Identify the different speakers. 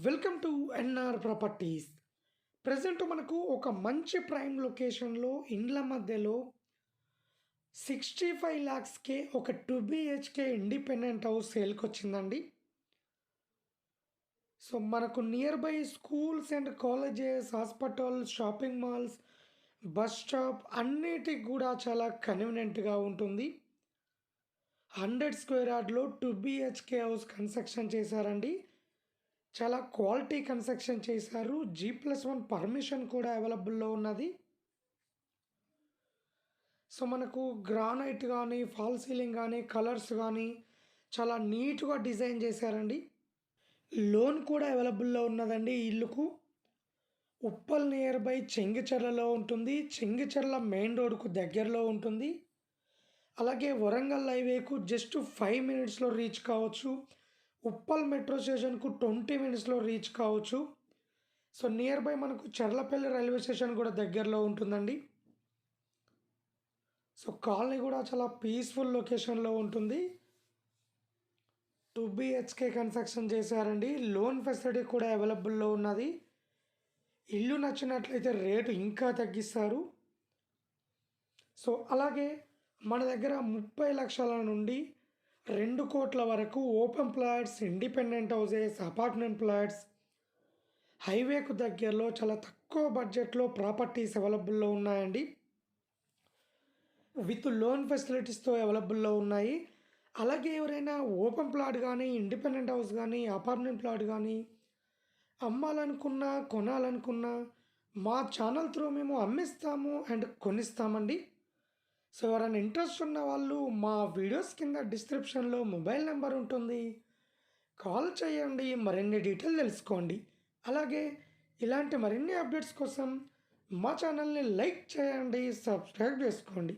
Speaker 1: Welcome to NR properties. Present మనకు ఒక మంచి ప్రైమ్ లొకేషన్లో ఇండ్ల మధ్యలో సిక్స్టీ ఫైవ్ ల్యాక్స్కే ఒక టూ బిహెచ్కే ఇండిపెండెంట్ హౌస్ సేల్కి వచ్చిందండి సో మనకు nearby schools and colleges hospitals shopping malls bus stop అన్నిటికి కూడా చాలా కన్వీనియంట్గా ఉంటుంది. హండ్రెడ్ స్క్వేర్ యార్డ్లో టూ బిహెచ్కే హౌస్ కన్స్ట్రక్షన్ చేశారండి. చాలా క్వాలిటీ కన్స్ట్రక్షన్ చేశారు. జీ ప్లస్ వన్ పర్మిషన్ కూడా అవైలబుల్లో ఉన్నది. సో మనకు గ్రానైట్ కానీ ఫాల్ సీలింగ్ కానీ కలర్స్ కానీ చాలా నీట్గా డిజైన్ చేశారండి. లోన్ కూడా అవైలబుల్లో ఉన్నదండి ఈ ఇల్లుకు. ఉప్పల్ నియర్ బై చెంగిచెర్లలో ఉంటుంది. చెంగిచెర్ల మెయిన్ రోడ్కు దగ్గరలో ఉంటుంది. అలాగే వరంగల్ హైవేకు జస్ట్ ఫైవ్ మినిట్స్లో రీచ్ కావచ్చు. ఉప్పల్ మెట్రో స్టేషన్కు ట్వంటీ మినిట్స్లో రీచ్ కావచ్చు. సో నియర్ బై మనకు చర్లపల్లి రైల్వే స్టేషన్ కూడా దగ్గరలో ఉంటుందండి. సో కాలనీ కూడా చాలా పీస్ఫుల్ లొకేషన్లో ఉంటుంది. టూ బిహెచ్కే కన్స్ట్రక్షన్ చేశారండి. లోన్ ఫెసిలిటీ కూడా అవైలబుల్లో ఉన్నది. ఇల్లు నచ్చినట్లయితే రేటు ఇంకా తగ్గిస్తారు. సో అలాగే మన దగ్గర ముప్పై లక్షల నుండి రెండు కోట్ల వరకు open plots independent houses apartment plots హైవేకు దగ్గరలో చాలా తక్కువ బడ్జెట్లో ప్రాపర్టీస్ అవైలబుల్లో ఉన్నాయండి. విత్ లోన్ ఫెసిలిటీస్తో అవైలబుల్లో ఉన్నాయి. అలాగే ఎవరైనా ఓపెన్ ప్లాట్ కానీ ఇండిపెండెంట్ హౌస్ కానీ అపార్ట్మెంట్ ప్లాట్ కానీ అమ్మాలనుకున్నా కొనాలనుకున్నా మా ఛానల్ త్రూ మేము అమ్మిస్తాము అండ్ కొనిస్తామండి. సో ఎవరైనా ఇంట్రెస్ట్ ఉన్న వాళ్ళు మా వీడియోస్ కింద డిస్క్రిప్షన్లో మొబైల్ నెంబర్ ఉంటుంది. కాల్ చేయండి మరిన్ని డీటెయిల్ తెలుసుకోండి. అలాగే ఇలాంటి మరిన్ని అప్డేట్స్ కోసం మా ఛానల్ని లైక్ చేయండి సబ్స్క్రైబ్ చేసుకోండి.